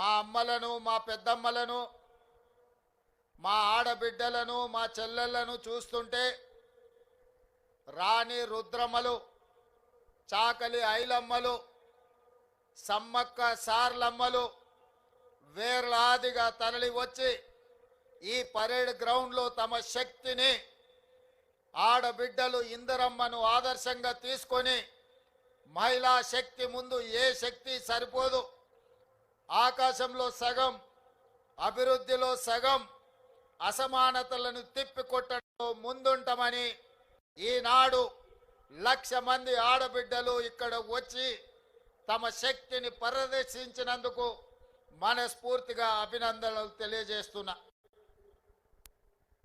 మా అమ్మలను మా పెద్దమ్మలను మా ఆడబిడ్డలను మా చెల్లెళ్ళను చూస్తుంటే రాణి రుద్రమ్మలు చాకలి ఐలమ్మలు సమ్మక్క సార్లమ్మలు వేర్లాదిగా తరలి వచ్చి ఈ పరేడ్ గ్రౌండ్లో తమ శక్తిని ఆడబిడ్డలు ఇందరమ్మను ఆదర్శంగా తీసుకొని మహిళా శక్తి ముందు ఏ శక్తి సరిపోదు. ఆకాశంలో సగం అభివృద్ధిలో సగం అసమానతలను తిప్పికొట్టడంలో ముందుంటామని ఈనాడు లక్ష మంది ఆడబిడ్డలు ఇక్కడ వచ్చి తమ శక్తిని ప్రదర్శించినందుకు మనస్ఫూర్తిగా అభినందనలు తెలియజేస్తున్నా.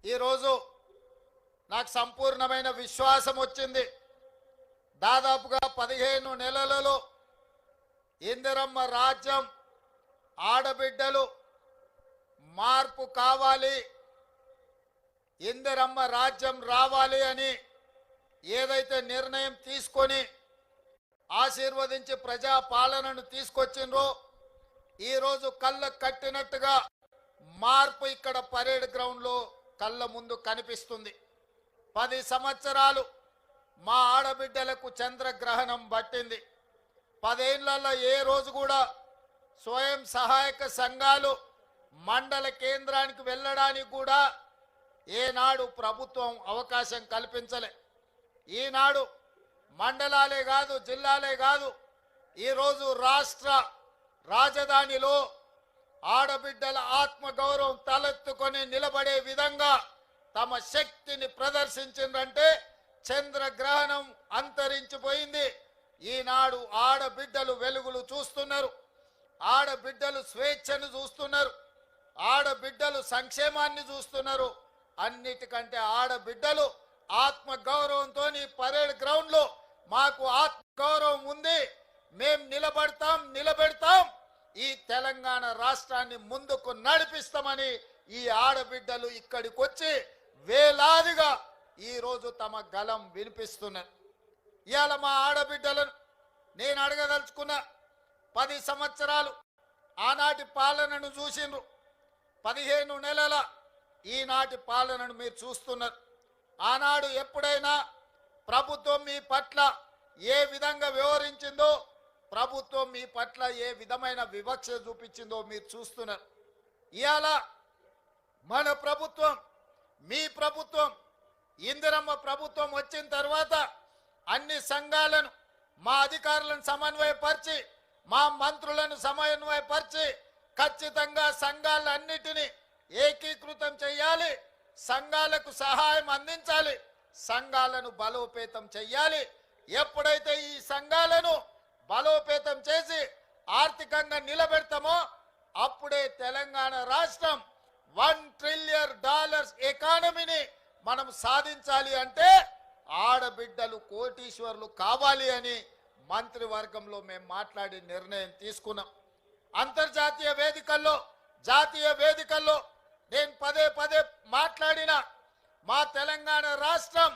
ఈరోజు నాకు సంపూర్ణమైన విశ్వాసం వచ్చింది. దాదాపుగా పదిహేను నెలలలో ఇందిరమ్మ రాజ్యం ఆడబిడ్డలు మార్పు కావాలి ఇందిరమ్మ రాజ్యం రావాలి అని ఏదైతే నిర్ణయం తీసుకొని ఆశీర్వదించి ప్రజా పాలనను తీసుకొచ్చిండ్రో ఈరోజు కళ్ళ కట్టినట్టుగా మార్పు ఇక్కడ పరేడ్ గ్రౌండ్లో కళ్ళ ముందు కనిపిస్తుంది. పది సంవత్సరాలు మా ఆడబిడ్డలకు చంద్రగ్రహణం పట్టింది. పదేళ్ళలో ఏ రోజు కూడా స్వయం సహాయక సంఘాలు మండల కేంద్రానికి వెళ్ళడానికి కూడా ఏనాడు ప్రభుత్వం అవకాశం కల్పించలే. ఈనాడు మండలాలే కాదు జిల్లాలే కాదు ఈరోజు రాష్ట్ర రాజధానిలో ఆడబిడ్డల ఆత్మగౌరవం తలెత్తుకొని నిలబడే విధంగా తమ శక్తిని ప్రదర్శించిందంటే చంద్రగ్రహణం అంతరించిపోయింది. ఈనాడు ఆడబిడ్డలు వెలుగులు చూస్తున్నారు. ఆడబిడ్డలు స్వేచ్ఛను చూస్తున్నారు. ఆడబిడ్డలు సంక్షేమాన్ని చూస్తున్నారు. అన్నిటికంటే ఆడబిడ్డలు ఆత్మ గౌరవంతో పరేడ్ గ్రౌండ్లో మాకు ఆత్మ గౌరవం ఉంది. మేం నిలబడతాం నిలబెడతాం. ఈ తెలంగాణ రాష్ట్రాన్ని ముందుకు నడిపిస్తామని ఈ ఆడబిడ్డలు ఇక్కడికి వచ్చి వేలాదిగా ఈరోజు తమ గలం వినిపిస్తున్నారు. ఇవాళ మా ఆడబిడ్డలను నేను అడగదలుచుకున్న పది సంవత్సరాలు ఆనాటి పాలనను చూసిండ్రు. పదిహేను నెలల ఈనాటి పాలనను మీరు చూస్తున్నారు. ఆనాడు ఎప్పుడైనా ప్రభుత్వం మీ పట్ల ఏ విధంగా వ్యవహరించిందో ప్రభుత్వం మీ పట్ల ఏ విధమైన వివక్ష చూపించిందో మీరు చూస్తున్నారు. ఇవాళ మన ప్రభుత్వం మీ ప్రభుత్వం ఇందిరమ్మ ప్రభుత్వం వచ్చిన తర్వాత అన్ని సంఘాలను మా అధికారులను సమన్వయపరిచి మా మంత్రులను సమన్వయపరిచి ఖచ్చితంగా సంఘాలన్నిటినీ ఏకీకృతం చేయాలి. సంఘాలకు సహాయం అందించాలి. సంఘాలను బలోపేతం చెయ్యాలి ఎప్పుడైతే ఈ సంఘాలను బలోపేతం చేసి ఆర్థికంగా నిలబెడతామో అప్పుడే తెలంగాణ రాష్ట్రం వన్ ట్రిలియన్ డాలర్స్ ఎకానమీని మనం సాధించాలి అంటే ఆడబిడ్డలు కోటీశ్వర్లు కావాలి అని మంత్రివర్గంలో మేము మాట్లాడి నిర్ణయం తీసుకున్నాం. అంతర్జాతీయ వేదికల్లో జాతీయ వేదికల్లో నేను పదే పదే మాట్లాడిన మా తెలంగాణ రాష్ట్రం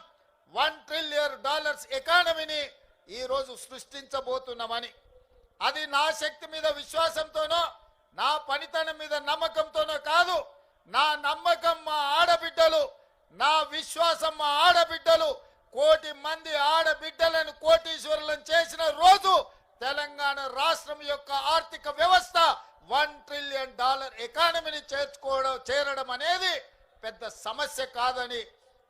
వన్ ట్రిలియన్ డాలర్స్ ఎకానమీని ఈరోజు సృష్టించబోతున్నామని. అది నా శక్తి మీద విశ్వాసంతోనో నా పనితనం మీద నమ్మకంతోనో కాదు నా నమ్మకం మా ఆడబిడ్డలు నా విశ్వాసం మా ఆడబిడ్డలు కోటి మంది ఆడబిడ్డలను కోటీశ్వరులను చేసిన రోజు తెలంగాణ రాష్ట్రం యొక్క ఆర్థిక వ్యవస్థ వన్ ట్రిలియన్ డాలర్ ఎకానమీని చేర్చుకోవడం చేరడం అనేది పెద్ద సమస్య కాదని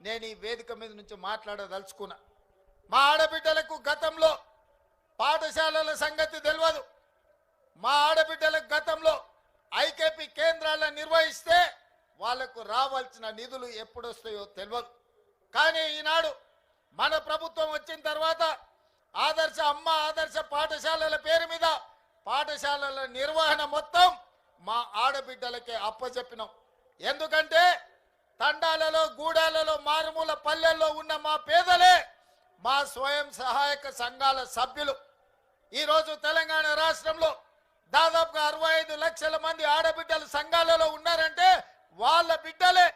నేను ఈ వేదిక మీద నుంచి మాట్లాడదలుచుకున్నా. మా ఆడబిడ్డలకు గతంలో పాఠశాలల సంగతి తెలియదు మా ఆడబిడ్డలకు గతంలో ఐకేపీ కేంద్రాలను నిర్వహిస్తే వాళ్ళకు రావాల్సిన నిధులు ఎప్పుడొస్తాయో తెలియదు కానీ ఈనాడు మన ప్రభుత్వం వచ్చిన తర్వాత ఆదర్శ అమ్మ ఆదర్శ పాఠశాలల పేరు మీద పాఠశాలల నిర్వహణ మొత్తం మా ఆడబిడ్డలకే అప్పచెప్పినాం. ఎందుకంటే తండాలలో గూడాలలో మారుమూల పల్లెల్లో ఉన్న మా పేదలే మా స్వయం సహాయక సంఘాల సభ్యులు. ఈరోజు తెలంగాణ రాష్ట్రంలో దాదాపుగా అరవై ఐదు లక్షల మంది ఆడబిడ్డలు సంఘాలలో ఉన్నారంటే వాళ్ళ బిడ్డలే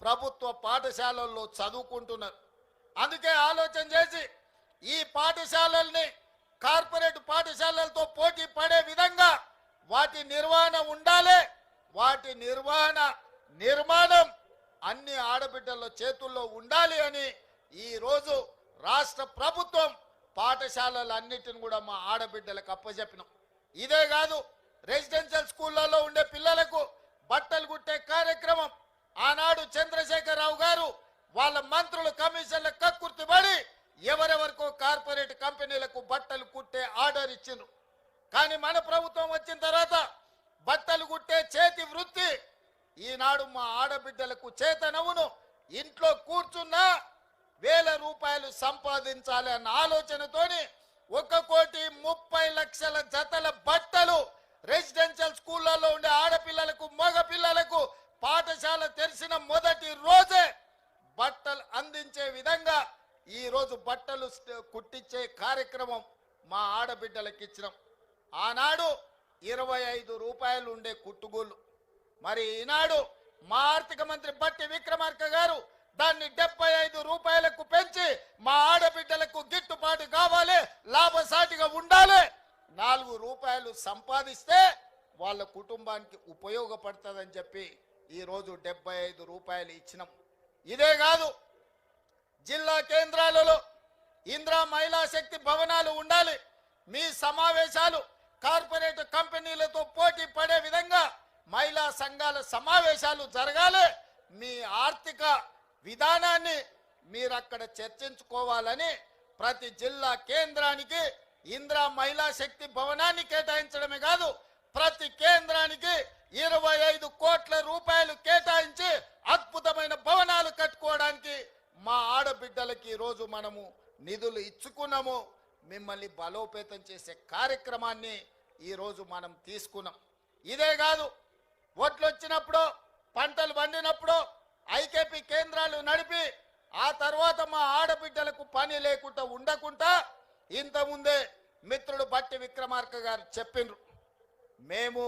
ప్రభుత్వ పాఠశాలల్లో చదువుకుంటున్నారు. అందుకే ఆలోచన చేసి ఈ పాఠశాలల్ని కార్పొరేట్ పాఠశాలలతో పోటీ పడే విధంగా వాటి నిర్వహణ ఉండాలి. వాటి నిర్వహణ నిర్మాణం అన్ని ఆడబిడ్డల చేతుల్లో ఉండాలి అని ఈరోజు రాష్ట్ర ప్రభుత్వం పాఠశాలలన్నిటిని కూడా మా ఆడబిడ్డలకు అప్పచెప్పినాం ఇదే కాదు రెసిడెన్షియల్ స్కూళ్ళలో ఉండే పిల్లలకు బట్టలు కుట్టే కార్యక్రమం. ఆనాడు చంద్రశేఖరరావు గారు వాళ్ళ మంత్రులు కమిషన్ల కక్కుర్తిపడి ఎవరెవరికో కార్పొరేట్ కంపెనీలకు బట్టలు కుట్టే ఆర్డర్ ఇచ్చిండ్రు. కానీ మన ప్రభుత్వం వచ్చిన తర్వాత బట్టలు కుట్టే చేతి వృత్తి. ఈనాడు మా ఆడబిడ్డలకు చేతనవును ఇంట్లో కూర్చున్నా వేల రూపాయలు సంపాదించాలి అన్న ఆలోచనతోని ఒక కోటి ముప్పై లక్షల జతల బట్టలు రెసిడెన్షియల్ స్కూళ్ళలో ఉండే ఆడపిల్లలకు మగ పిల్లలకు పాఠశాల తెరిచిన మొదటి రోజే బట్టలు అందించే విధంగా ఈరోజు బట్టలు కుట్టించే కార్యక్రమం మా ఆడబిడ్డలకు ఇచ్చినాం. ఆనాడు ఇరవై ఐదు రూపాయలు ఉండే కుట్టుగోళ్ళు. మరి ఈనాడు మా ఆర్థిక మంత్రి బట్టి విక్రమార్క గారు దాన్ని డెబ్బై ఐదు రూపాయలకు పెంచి మా ఆడబిడ్డలకు గిట్టుబాటు కావాలి లాభసాటిగా ఉండాలి. నాలుగు రూపాయలు సంపాదిస్తే వాళ్ళ కుటుంబానికి ఉపయోగపడుతుందని చెప్పి ఈరోజు డెబ్బై ఐదు రూపాయలు ఇచ్చినాం. ఇదే కాదు జిల్లా కేంద్రాలలో ఇంద్రా మహిళా శక్తి భవనాలు ఉండాలి. మీ సమావేశాలు కార్పొరేట్ కంపెనీలతో పోటీ పడే విధంగా మహిళా సంఘాల సమావేశాలు జరగాలి. మీ ఆర్థిక విధానాన్ని మీరు అక్కడ చర్చించుకోవాలని ప్రతి జిల్లా కేంద్రానికి ఇంద్రా మహిళా శక్తి భవనాన్ని కేటాయించడమే కాదు ప్రతి కేంద్రానికి ఇరవై ఐదు కోట్ల రూపాయలు కేటాయించి అద్భుతమైన భవనాలు కట్టుకోవడానికి మా ఆడబిడ్డలకి ఈరోజు మనము నిధులు ఇచ్చుకున్నాము. మిమ్మల్ని బలోపేతం చేసే కార్యక్రమాన్ని ఈరోజు మనం తీసుకున్నాం. ఇదే కాదు ఓట్లు వచ్చినప్పుడు పంటలు పండినప్పుడు ఐకేపీ కేంద్రాలు నడిపి ఆ తర్వాత మా ఆడబిడ్డలకు పని లేకుండా ఉండకుండా ఇంతకుముందే మిత్రుడు బట్టి విక్రమార్క గారు చెప్పిండ్రు. మేము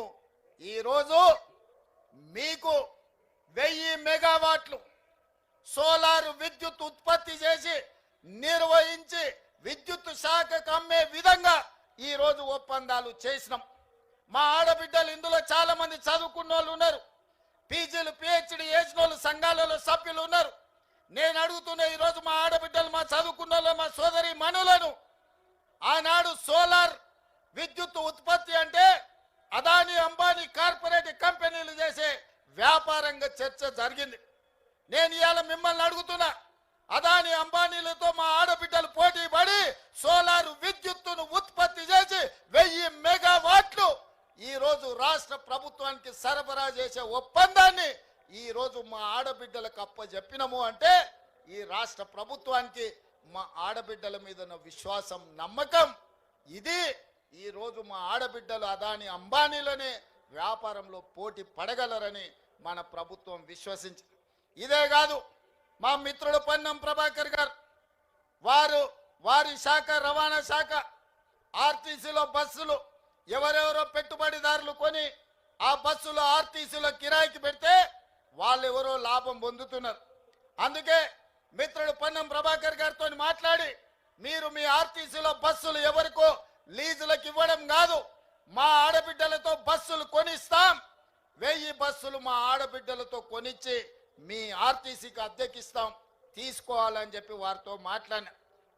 ఈరోజు మీకు వెయ్యి మెగావాట్లు సోలార్ విద్యుత్ ఉత్పత్తి చేసి నిర్వహించి విద్యుత్ శాఖకు అమ్మే విధంగా ఈరోజు ఒప్పందాలు చేసినాం. మా ఆడబిడ్డలు ఇందులో చాలా మంది చదువుకున్న వాళ్ళు ఉన్నారు. పీజీలు పిహెచ్డి చేసిన వాళ్ళు సంఘాలలో సభ్యులు ఉన్నారు. నేను అడుగుతున్న ఈరోజు మా ఆడబిడ్డలు మా చదువుకున్న వాళ్ళు, మా సోదరి మనులను ఆనాడు సోలార్ విద్యుత్ ఉత్పత్తి అంటే అదాని అంబానీ కార్పొరేట్ కంపెనీలు చేసే వ్యాపారంగా చర్చ జరిగింది. నేను ఇవాళ మిమ్మల్ని అడుగుతున్నా అదాని అంబానీలతో మా ఆడబిడ్డలు పోటీ పడి సోలార్ విద్యుత్తును ఉత్పత్తి చేసి వెయ్యి మెగావాట్లు ఈరోజు రాష్ట్ర ప్రభుత్వానికి సరఫరా చేసే ఒప్పందాన్ని ఈరోజు మా ఆడబిడ్డలకు అప్పచెప్పినము అంటే ఈ రాష్ట్ర ప్రభుత్వానికి మా ఆడబిడ్డల మీద విశ్వాసం నమ్మకం ఇది ఈరోజు మా ఆడబిడ్డలు అదాని అంబానీలోనే వ్యాపారంలో పోటీ పడగలరని మన ప్రభుత్వం విశ్వసించి ఇదే కాదు మా మిత్రుడు పన్నం ప్రభాకర్ గారు వారు వారి శాఖ రవాణా శాఖ ఆర్టీసీలో బస్సులు ఎవరెవరో పెట్టుబడిదారులు కొని ఆ బస్సులు ఆర్టీసీలో కిరాయికి పెడితే వాళ్ళు ఎవరో లాభం పొందుతున్నారు. అందుకే మిత్రుడు పన్నం ప్రభాకర్ గారితో మాట్లాడి మీరు మీ ఆర్టీసీలో బస్సులు ఎవరికో లీజులకు ఇవ్వడం కాదు మా ఆడబిడ్డలతో బస్సులు కొనిస్తాం. వెయ్యి బస్సులు మా ఆడబిడ్డలతో కొనిచ్చి మీ ఆర్టీసీకి అద్దెకిస్తాం. తీసుకోవాలని చెప్పి వారితో మాట్లాడిన.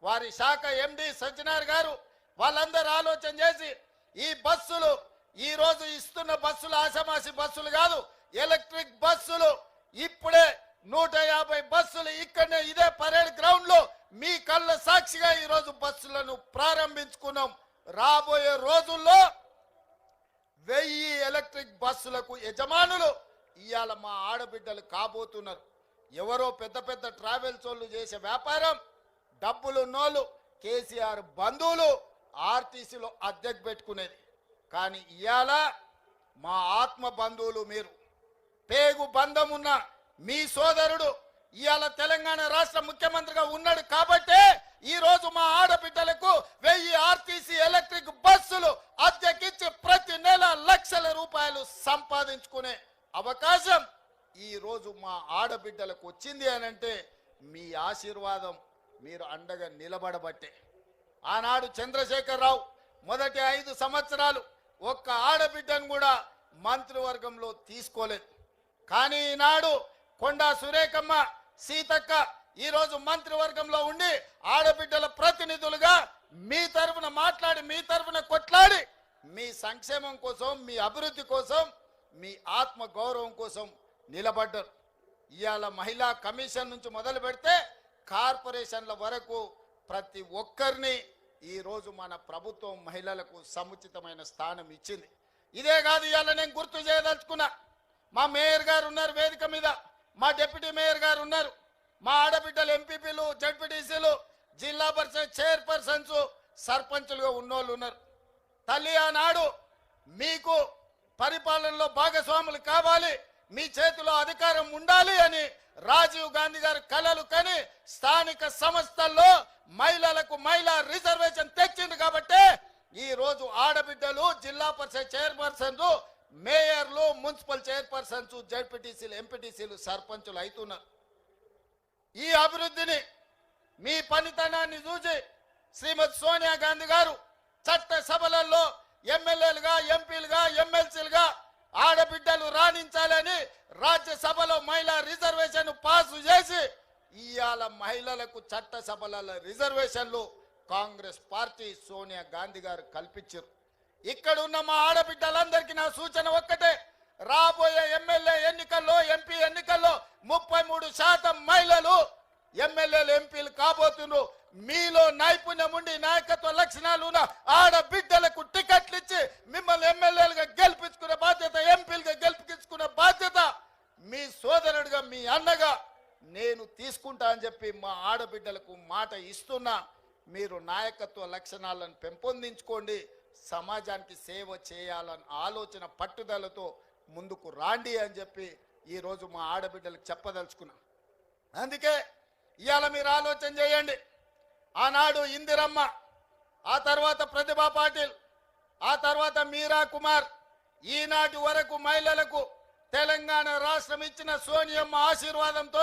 వారి శాఖ ఎండి సజ్జనార్ గారు వాళ్ళందరూ ఆలోచన చేసి ఈ బస్సులు ఈ రోజు ఇస్తున్న బస్సులు ఆసమాసి బస్సులు కాదు ఎలక్ట్రిక్ బస్సులు ఇప్పుడే నూట యాభై బస్సులు ఇక్కడనే ఇదే పరేడ్ గ్రౌండ్లో మీ కళ్ళ సాక్షిగా ఈరోజు బస్సులను ప్రారంభించుకున్నాం. రాబోయే రోజుల్లో వెయ్యి ఎలక్ట్రిక్ బస్సులకు యజమానులు ఇవాళ మా ఆడబిడ్డలు కాబోతున్నారు. ఎవరో పెద్ద పెద్ద ట్రావెల్స్ వాళ్ళు చేసే వ్యాపారం డబ్బులు నోళ్ళు కేసీఆర్ బంధువులు ఆర్టీసీలో అద్దెకు పెట్టుకునేది. కానీ ఇవాళ మా ఆత్మ బంధువులు మీరు. పేగు బంధం ఉన్న మీ సోదరుడు ఇవాళ తెలంగాణ రాష్ట్ర ముఖ్యమంత్రిగా ఉన్నాడు కాబట్టే ఈ రోజు మా ఆడబిడ్డలకు వెయ్యి ఆర్టీసీ ఎలక్ట్రిక్ బస్సులు అద్దెకిచ్చి ప్రతి నెల లక్షల రూపాయలు సంపాదించుకునే అవకాశం ఈ రోజు మా బిడ్డలకు వచ్చింది అని అంటే మీ ఆశీర్వాదం మీరు అండగా నిలబడబట్టే. ఆనాడు చంద్రశేఖరరావు మొదటి ఐదు సంవత్సరాలు ఒక్క ఆడబిడ్డను కూడా మంత్రివర్గంలో తీసుకోలేదు. కానీ ఈనాడు కొండా సురేఖమ్మ సీతక్క ఈరోజు మంత్రివర్గంలో ఉండి ఆడబిడ్డల ప్రతినిధులుగా మీ తరఫున మాట్లాడి మీ తరఫున కొట్లాడి మీ సంక్షేమం కోసం మీ అభివృద్ధి కోసం మీ ఆత్మ గౌరవం కోసం నిలబడ్డారు. ఇవాళ మహిళా కమిషన్ నుంచి మొదలు పెడితే కార్పొరేషన్ల వరకు ప్రతి ఒక్కరిని ఈరోజు మన ప్రభుత్వం మహిళలకు సముచితమైన స్థానం ఇచ్చింది. ఇదే కాదు ఇవాళ నేను గుర్తు చేయదలుచుకున్నా. మా మేయర్ గారు ఉన్నారు వేదిక మీద. మా డిప్యూటీ మేయర్ గారు ఉన్నారు. మా ఆడబిడ్డలు ఎంపీపీలు జడ్పీటీసీలు జిల్లా పరిషత్ చైర్పర్సన్స్ సర్పంచులుగా ఉన్నోళ్ళు ఉన్నారు. తల్లి ఆనాడు మీకు పరిపాలనలో భాగస్వాములు కావాలి. మీ చేతిలో అధికారం ఉండాలి అని రాజీవ్ గాంధీ గారు కలలు కని స్థానిక సంస్థల్లో మహిళలకు మహిళా రిజర్వేషన్ తెచ్చింది కాబట్టి ఈ రోజు ఆడబిడ్డలు జిల్లా పరిషత్ చైర్పర్సన్స్ మేయర్లు మున్సిపల్ చైర్పర్సన్స్ జడ్పీటీసీలు ఎంపీటీసీలు సర్పంచులు అవుతున్నారు ఈ అభివృద్ధిని మీ పనితనాన్ని చూసి శ్రీమతి సోనియా గాంధీ గారు చట్ట సభలలో ఎమ్మెల్యేలుగా ఎంపీలుగా ఎమ్మెల్సీలుగా ఆడబిడ్డలు రాణించాలని రాజ్యసభలో మహిళా రిజర్వేషన్ పాసు చేసి ఇవాళ మహిళలకు చట్ట సభలలో రిజర్వేషన్లు కాంగ్రెస్ పార్టీ సోనియా గాంధీ గారు కల్పించారు. ఇక్కడ ఉన్న మా ఆడబిడ్డలందరికీ నా సూచన ఒక్కటే. రాబోయే ఎమ్మెల్యే ఎన్నికల్లో ఎంపీ ఎన్నికల్లో ముప్పై మూడు శాతం మహిళలు ఎమ్మెల్యేలు ఎంపీలు కాబోతున్నారు. మీలో నైపుణ్యం ఉండి నాయకత్వ లక్షణాలు ఉన్న ఆడబిడ్డలకు టికెట్లు ఇచ్చి మిమ్మల్ని ఎమ్మెల్యేలుగా గెలిపించుకునే బాధ్యత ఎంపీలుగా గెలిపించుకునే బాధ్యత మీ సోదరుడిగా మీ అన్నగా నేను తీసుకుంటా అని చెప్పి మా ఆడబిడ్డలకు మాట ఇస్తున్నా. మీరు నాయకత్వ లక్షణాలను పెంపొందించుకోండి. సమాజానికి సేవ చేయాలని ఆలోచన పట్టుదలతో ముందుకు రాండి అని చెప్పి ఈరోజు మా ఆడబిడ్డలకు చెప్పదలుచుకున్నా. అందుకే ఇవాళ మీరు ఆలోచన చేయండి. ఆనాడు ఇందిరమ్మ ఆ తర్వాత ప్రతిభా పాటిల్ ఆ తర్వాత మీరా కుమార్ ఈనాటి వరకు మహిళలకు తెలంగాణ రాష్ట్రం ఇచ్చిన సోనియమ్మ ఆశీర్వాదంతో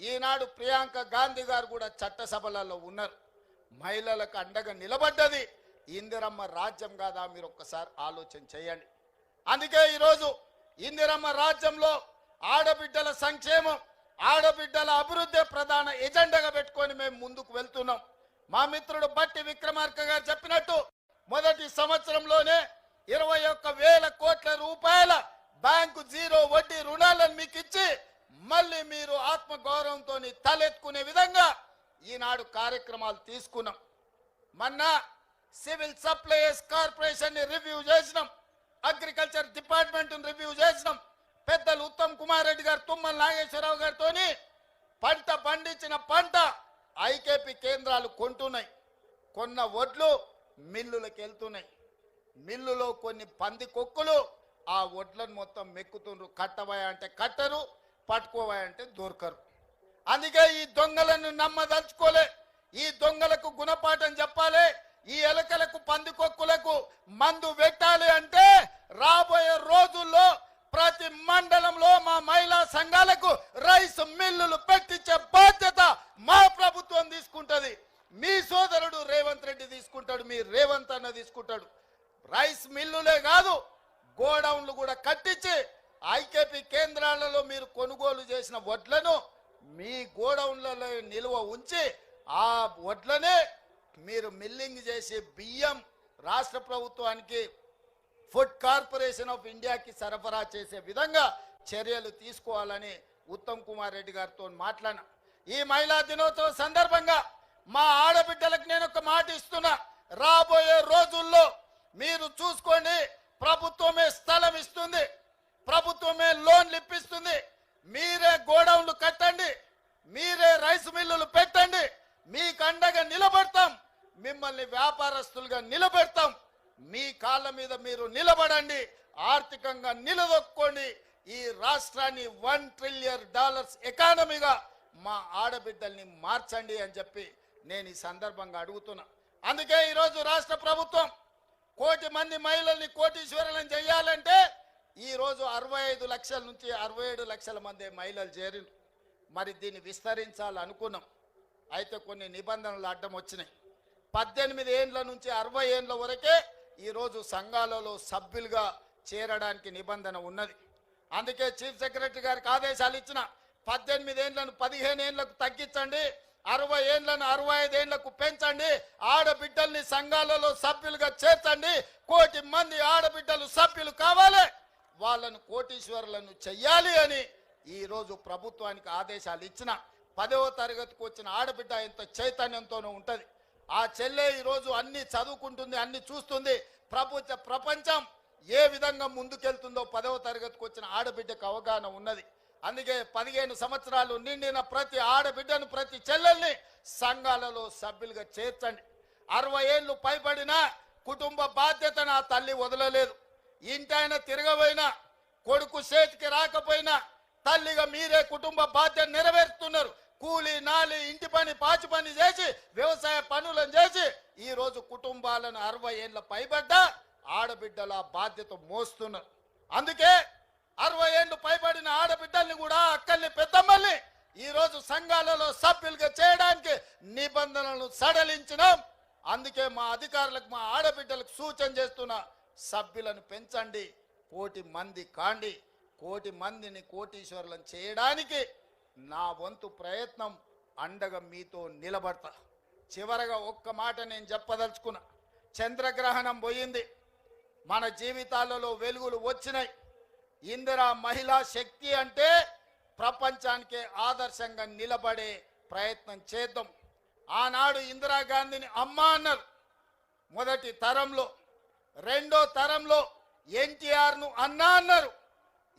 ఈనాడు ప్రియాంక గాంధీ గారు కూడా చట్టసభలలో ఉన్నారు. మహిళలకు అండగా నిలబడ్డది ఇందిరమ్మ రాజ్యం కాదా మీరు ఒక్కసారి ఆలోచన చేయండి. అందుకే ఈరోజు ఇందిరమ్మ రాజ్యంలో ఆడబిడ్డల సంక్షేమం ఆడబిడ్డల అభివృద్ధి ప్రధాన ఎజెండాగా పెట్టుకొని మేము ముందుకు వెళ్తున్నాం. మా మిత్రుడు బట్టి విక్రమార్క గారు చెప్పినట్టు మొదటి సంవత్సరంలోనే ఇరవై ఒక్క వేల కోట్ల రూపాయల బ్యాంకు జీరో వడ్డీ రుణాలను మీకు ఇచ్చి మళ్ళీ మీరు ఆత్మ గౌరవంతో తలెత్తుకునే విధంగా ఈనాడు కార్యక్రమాలు తీసుకున్నాం. మొన్న సివిల్ సప్లైస్ కార్పొరేషన్ని రివ్యూ చేసినాం. అగ్రికల్చర్ డిపార్ట్మెంట్ రివ్యూ చేసినాం. పెద్దలు ఉత్తమ్ కుమార్ రెడ్డి గారు తుమ్మల నాగేశ్వరరావు గారితో పంట పండించిన పంట ఐకేపీ కేంద్రాలు కొంటున్నాయి. కొన్న వడ్లు మిల్లులకు వెళ్తున్నాయి మిల్లులో కొన్ని పంది కొక్కులు ఆ వడ్లను మొత్తం మెక్కుతుండ్రు. కట్టబోయా అంటే కట్టరు పట్టుకోబోయా అంటే దొరకరు. అందుకే ఈ దొంగలను నమ్మదలుచుకోలే. ఈ దొంగలకు గుణపాఠం చెప్పాలి. ఈ ఎలకలకు పందికొక్కులకు మందు పెట్టాలి అంటే రాబోయే రోజుల్లో ప్రతి మండలంలో మా మహిళా సంఘాలకు రైస్ మిల్లులు పెట్టించే బాధ్యత మా ప్రభుత్వం తీసుకుంటుంది. మీ సోదరుడు రేవంత్ రెడ్డి తీసుకుంటాడు మీ రేవంత్ అన్న తీసుకుంటాడు. రైస్ మిల్లులే కాదు గోడౌన్లు కూడా కట్టించి ఐకేపీ కేంద్రాలలో మీరు కొనుగోలు చేసిన వడ్లను మీ గోడౌన్లలో నిల్వ ఉంచి ఆ వడ్లనే మీరు మిల్లింగ్ చేసి బియ్యం రాష్ట్ర ప్రభుత్వానికి ఫుడ్ కార్పొరేషన్ ఆఫ్ ఇండియాకి సరఫరా చేసే విధంగా చర్యలు తీసుకోవాలని ఉత్తమ్ కుమార్ రెడ్డి గారితో మాట్లాడినా. ఈ మహిళా దినోత్సవం సందర్భంగా మా ఆడబిడ్డలకు నేను ఒక మాట ఇస్తున్నా. రాబోయే రోజుల్లో మీరు చూసుకోండి ప్రభుత్వమే స్థలం ఇస్తుంది ప్రభుత్వమే లోన్లు ఇప్పిస్తుంది. మీరే గోడౌన్లు కట్టండి మీరే రైస్ మిల్లులు పెట్టండి మీకు అండగా నిలబడతాం మిమ్మల్ని వ్యాపారస్తులుగా నిలబెడతాం. మీ కాళ్ళ మీద మీరు నిలబడండి ఆర్థికంగా నిలదొక్కోండి. ఈ రాష్ట్రాన్ని వన్ ట్రిలియన్ డాలర్స్ ఎకానమీగా మా ఆడబిడ్డల్ని మార్చండి అని చెప్పి నేను ఈ సందర్భంగా అడుగుతున్నా. అందుకే ఈరోజు రాష్ట్ర ప్రభుత్వం కోటి మంది మహిళల్ని కోటీశ్వరులను చేయాలంటే ఈరోజు అరవై ఐదు లక్షల నుంచి అరవై ఏడు లక్షల మంది మహిళలు చేరి మరి దీన్ని విస్తరించాలనుకున్నాం. అయితే కొన్ని నిబంధనలు అడ్డం వచ్చినాయి. పద్దెనిమిది ఏండ్ల నుంచి అరవై ఏండ్ల వరకే ఈరోజు సంఘాలలో సభ్యులుగా చేరడానికి నిబంధన ఉన్నది. అందుకే చీఫ్ సెక్రటరీ గారికి ఆదేశాలు ఇచ్చిన పద్దెనిమిది ఏండ్లను పదిహేను ఏండ్లకు తగ్గించండి. అరవై ఏండ్లను అరవై ఐదు ఏండ్లకు పెంచండి. ఆడబిడ్డల్ని సంఘాలలో సభ్యులుగా చేర్చండి. కోటి మంది ఆడబిడ్డలు సభ్యులు కావాలి. వాళ్ళను కోటీశ్వరులను చెయ్యాలి అని ఈరోజు ప్రభుత్వానికి ఆదేశాలు ఇచ్చిన పదవ తరగతికి వచ్చిన ఆడబిడ్డ ఎంత చైతన్యంతోనూ ఉంటుంది. ఆ చెల్లె ఈరోజు అన్ని చదువుకుంటుంది అన్ని చూస్తుంది. ప్రపంచ ప్రపంచం ఏ విధంగా ముందుకెళ్తుందో పదవ తరగతికి వచ్చిన ఆడబిడ్డకు అవగాహన ఉన్నది. అందుకే పదిహేను సంవత్సరాలు నిండిన ప్రతి ఆడబిడ్డను ప్రతి చెల్లెల్ని సంఘాలలో సభ్యులుగా చేర్చండి. అరవై ఏళ్ళు పైబడిన కుటుంబ బాధ్యత నా తల్లి వదలలేదు. ఇంటాయన తిరగబోయినా కొడుకు చేతికి రాకపోయినా తల్లిగా మీరే కుటుంబ బాధ్యత నెరవేరుతున్నారు కూలి నాలి ఇంటి పని పాచి పని చేసి వ్యవసాయ పనులను చేసి ఈరోజు కుటుంబాలను అరవై ఏళ్ళ పైబడ్డ ఆడబిడ్డల బాధ్యత మోస్తున్నారు. అందుకే అరవై ఏళ్ళు పైబడిన ఆడబిడ్డల్ని కూడా అక్కల్ని పెద్దమ్మల్ని ఈరోజు సంఘాలలో సభ్యులుగా చేయడానికి నిబంధనలను సడలించినాం. అందుకే మా అధికారులకు మా ఆడబిడ్డలకు సూచన చేస్తున్న సభ్యులను పెంచండి కోటి మంది కాండి కోటి మందిని కోటీశ్వరులను చేయడానికి నా వంతు ప్రయత్నం అండగా మీతో నిలబడతా. చివరగా ఒక్క మాట నేను చెప్పదలుచుకున్నా. చంద్రగ్రహణం పోయింది. మన జీవితాలలో వెలుగులు వచ్చినాయి. ఇందిరా మహిళా శక్తి అంటే ప్రపంచానికే ఆదర్శంగా నిలబడే ప్రయత్నం చేద్దాం. ఆనాడు ఇందిరాగాంధీని అమ్మ అన్నారు. మొదటి తరంలో రెండో తరంలో ఎన్టీఆర్ను అన్నా అన్నారు.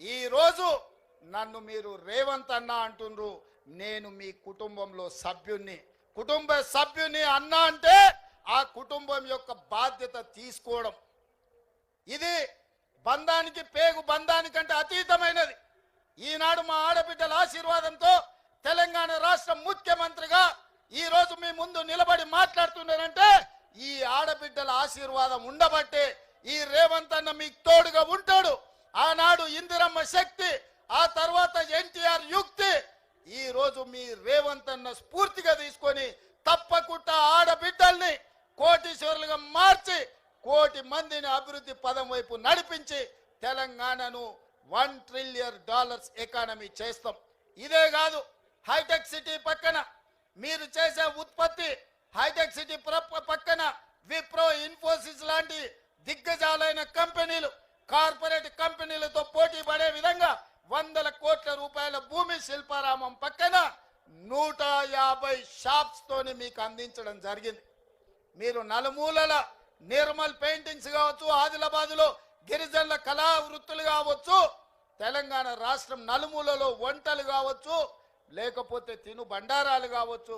ఈరోజు నన్ను మీరు రేవంత్ అన్న అంటుండ్రు. నేను మీ కుటుంబంలో సభ్యుణ్ణి. కుటుంబ సభ్యుని అన్న అంటే ఆ కుటుంబం యొక్క బాధ్యత తీసుకోవడం. ఇది బంధానికి పేగు బంధానికంటే అతీతమైనది. ఈనాడు మా ఆడబిడ్డల ఆశీర్వాదంతో తెలంగాణ రాష్ట్ర ముఖ్యమంత్రిగా ఈ రోజు మీ ముందు నిలబడి మాట్లాడుతున్నారంటే ఈ ఆడబిడ్డల ఆశీర్వాదం ఉండబట్టే ఈ రేవంత్ అన్న మీకు తోడుగా ఉంటాడు. ఆనాడు ఇందిరమ్మ శక్తి ఆ తర్వాత ఎన్టీఆర్ యుక్తి ఈ రోజు మీ రేవంత్ అన్న స్ఫూర్తిగా తీసుకొని తప్పకుండా ఆడబిడ్డల్ని కోటీశ్వరులుగా మార్చి కోటి మందిని అభివృద్ధి పదం వైపు నడిపించి తెలంగాణను వన్ ట్రిలియన్ డాలర్స్ ఎకానమీ చేస్తాం. ఇదే కాదు హైటెక్ సిటీ పక్కన మీరు చేసే ఉత్పత్తి హైటెక్ సిటీ ప్ర- పక్కన విప్రో ఇన్ఫోసిస్ లాంటి దిగ్గజాలైన కంపెనీలు కార్పొరేట్ కంపెనీలతో పోటీ పడే విధంగా వందల కోట్ల రూపాయల భూమి శిల్పారామం పక్కన నూట యాభై షాప్స్ తోని మీకు అందించడం జరిగింది. మీరు నలుమూలల నిర్మల్ పెయింటింగ్స్ కావచ్చు ఆదిలాబాద్లో గిరిజనుల కళా వృత్తులు కావచ్చు తెలంగాణ రాష్ట్రం నలుమూలలో వంటలు కావచ్చు లేకపోతే తిను బండారాలు కావచ్చు.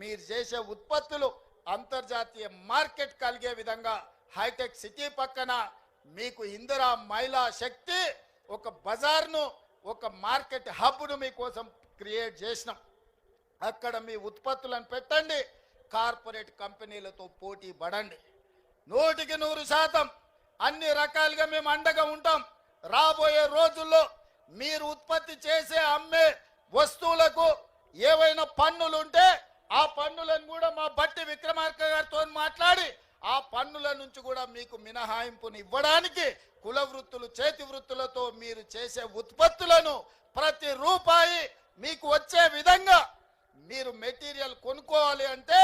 మీరు చేసే ఉత్పత్తులు అంతర్జాతీయ మార్కెట్ కలిగే విధంగా హైటెక్ సిటీ పక్కన మీకు ఇందిరా మహిళా శక్తి ఒక బజార్ను ఒక మార్కెట్ హబ్ను మీకోసం క్రియేట్ చేసినాం. అక్కడ మీ ఉత్పత్తులను పెట్టండి కార్పొరేట్ కంపెనీలతో పోటీ పడండి. నూటికి నూరు శాతం అన్ని రకాలుగా మేము అండగా ఉంటాం. రాబోయే రోజుల్లో మీరు ఉత్పత్తి చేసే అమ్మే వస్తువులకు ఏవైనా పన్నులు ఉంటే ఆ పన్నులను కూడా మా బట్టి విక్రమార్క గారితో మాట్లాడి ఆ పన్నుల నుంచి కూడా మీకు మినహాయింపుని ఇవ్వడానికి కుల వృత్తులు చేతి వృత్తులతో మీరు చేసే ఉత్పత్తులను ప్రతి రూపాయి మీకు వచ్చే విధంగా మీరు మెటీరియల్ కొనుక్కోవాలి అంటే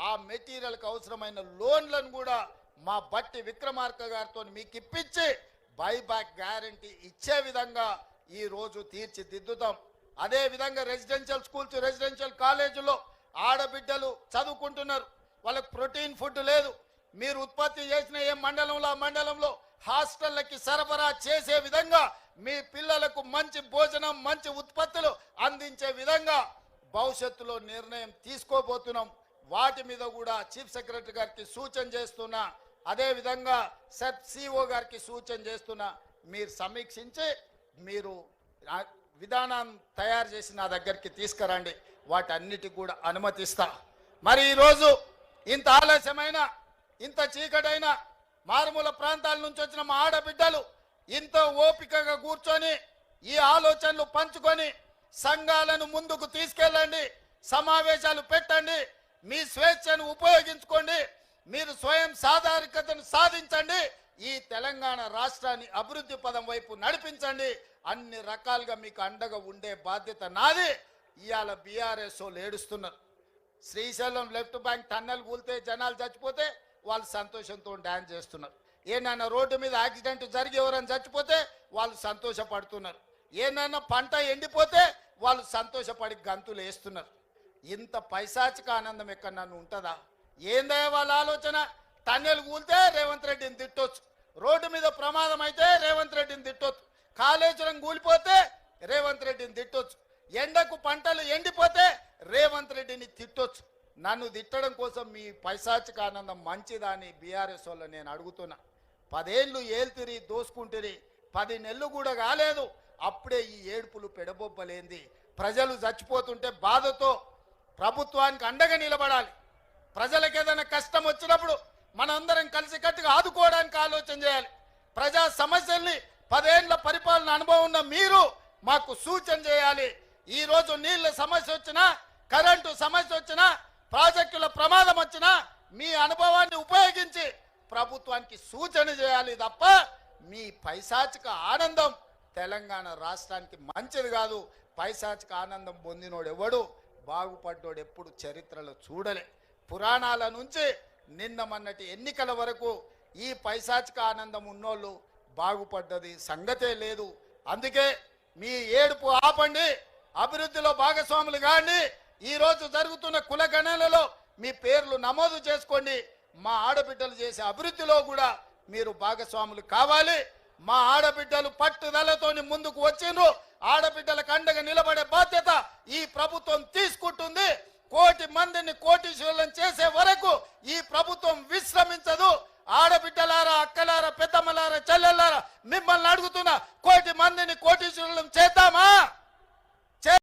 ఆ మెటీరియల్కి అవసరమైన లోన్లను కూడా మా బట్టి విక్రమార్క గారితో మీకు ఇప్పించి బైబ్యాక్ గ్యారంటీ ఇచ్చే విధంగా ఈ రోజు తీర్చిదిద్దుతాం. అదే విధంగా రెసిడెన్షియల్ స్కూల్స్ రెసిడెన్షియల్ కాలేజీలో ఆడబిడ్డలు చదువుకుంటున్నారు. వాళ్ళకి ప్రోటీన్ ఫుడ్ లేదు. మీరు ఉత్పత్తి చేసిన ఏ మండలంలో ఆ మండలంలో హాస్టళ్ళకి సరఫరా చేసే విధంగా మీ పిల్లలకు మంచి భోజనం మంచి ఉత్పత్తులు అందించే విధంగా భవిష్యత్తులో నిర్ణయం తీసుకోబోతున్నాం. వాటి మీద కూడా చీఫ్ సెక్రటరీ గారికి సూచన చేస్తున్నా. అదే విధంగా సెట్ సిఓ గారికి సూచన చేస్తున్నా మీరు సమీక్షించి మీరు విధానం తయారు చేసి నా దగ్గరికి తీసుకురండి. వాటన్నిటికి కూడా అనుమతిస్తా. మరి ఈరోజు ఇంత ఆలస్యమైన ఇంత చీకటైన మారుమూల ప్రాంతాల నుంచి వచ్చిన మా ఆడబిడ్డలు ఇంత ఓపికగా కూర్చొని ఈ ఆలోచనలు పంచుకొని సంఘాలను ముందుకు తీసుకెళ్ళండి సమావేశాలు పెట్టండి మీ స్వేచ్ఛను ఉపయోగించుకోండి మీరు స్వయం సాధారికతను సాధించండి. ఈ తెలంగాణ రాష్ట్రాన్ని అభివృద్ధి పదం వైపు నడిపించండి. అన్ని రకాలుగా మీకు అండగా ఉండే బాధ్యత నాది. ఇవాళ బీఆర్ఎస్ వాళ్ళు ఏడుస్తున్నారు. శ్రీశైలం లెఫ్ట్ బ్యాంక్ టన్నెల్ కూలితే జనాలు చచ్చిపోతే వాళ్ళు సంతోషంతో డ్యాన్స్ చేస్తున్నారు. ఏనైనా రోడ్డు మీద యాక్సిడెంట్ జరిగి ఎవరైనా చచ్చిపోతే వాళ్ళు సంతోషపడుతున్నారు. ఏనైనా పంట ఎండిపోతే వాళ్ళు సంతోషపడి గంతులు వేస్తున్నారు. ఇంత పైశాచిక ఆనందం ఎక్కడ నన్ను ఉంటుందా? ఏందే వాళ్ళ ఆలోచన? టన్నెల్ కూలితే రేవంత్ రెడ్డిని తిట్టొచ్చు. రోడ్డు మీద ప్రమాదం అయితే రేవంత్ రెడ్డిని తిట్టొచ్చు. కాళేశ్వరం కూలిపోతే రేవంత్ రెడ్డిని తిట్టొచ్చు. ఎండకు పంటలు ఎండిపోతే రేవంత్ రెడ్డిని తిట్టొచ్చు. నన్ను తిట్టడం కోసం మీ పైశాచిక ఆనందం మంచిదా అని బీఆర్ఎస్ వాళ్ళు నేను అడుగుతున్నా. పదేళ్ళు ఏల్తిరి దోసుకుంటిరి పది నెలలు కూడా కాలేదు. అప్పుడే ఈ ఏడుపులు పెడబొబ్బలేంది. ప్రజలు చచ్చిపోతుంటే బాధతో ప్రభుత్వానికి అండగా నిలబడాలి. ప్రజలకు ఏదైనా కష్టం వచ్చినప్పుడు మనందరం కలిసికట్టుగా ఆదుకోవడానికి ఆలోచన చేయాలి. ప్రజా సమస్యల్ని పదేళ్ళ పరిపాలన అనుభవం ఉన్న మీరు మాకు సూచన చేయాలి. ఈ రోజు నీళ్ళ సమస్య వచ్చినా కరెంటు సమస్య వచ్చినా ప్రాజెక్టుల ప్రమాదం వచ్చినా మీ అనుభవాన్ని ఉపయోగించి ప్రభుత్వానికి సూచన చేయాలి తప్ప మీ పైశాచిక ఆనందం తెలంగాణ రాష్ట్రానికి మంచిది కాదు. పైశాచిక ఆనందం పొందినోడు ఎవడు బాగుపడ్డోడు ఎప్పుడు చరిత్రలో చూడలే. పురాణాల నుంచి నిన్న మొన్నటి ఎన్నికల వరకు ఈ పైశాచిక ఆనందం ఉన్నోళ్ళు బాగుపడ్డది. సంగతే లేదు. అందుకే మీ ఏడుపు ఆపండి. అభివృద్ధిలో భాగస్వాములు కాండి. ఈ రోజు జరుగుతున్న కుల గణనలో మీ పేర్లు నమోదు చేసుకోండి. మా ఆడబిడ్డలు చేసే అభివృద్ధిలో కూడా మీరు భాగస్వాములు కావాలి. మా ఆడబిడ్డలు పట్టుదలతోని ముందుకు వచ్చిండ్రు. ఆడబిడ్డలకు అండగా నిలబడే బాధ్యత ఈ ప్రభుత్వం తీసుకుంటుంది. కోటి మందిని కోటీశ్వరులను చేసే వరకు ఈ ప్రభుత్వం విశ్రమించదు. ఆడబిడ్డలారా అక్కలారా పెద్దమ్మలారా చెల్లెల్లారా మిమ్మల్ని అడుగుతున్నా కోటి మందిని కోటీశ్వరులను చేద్దామా?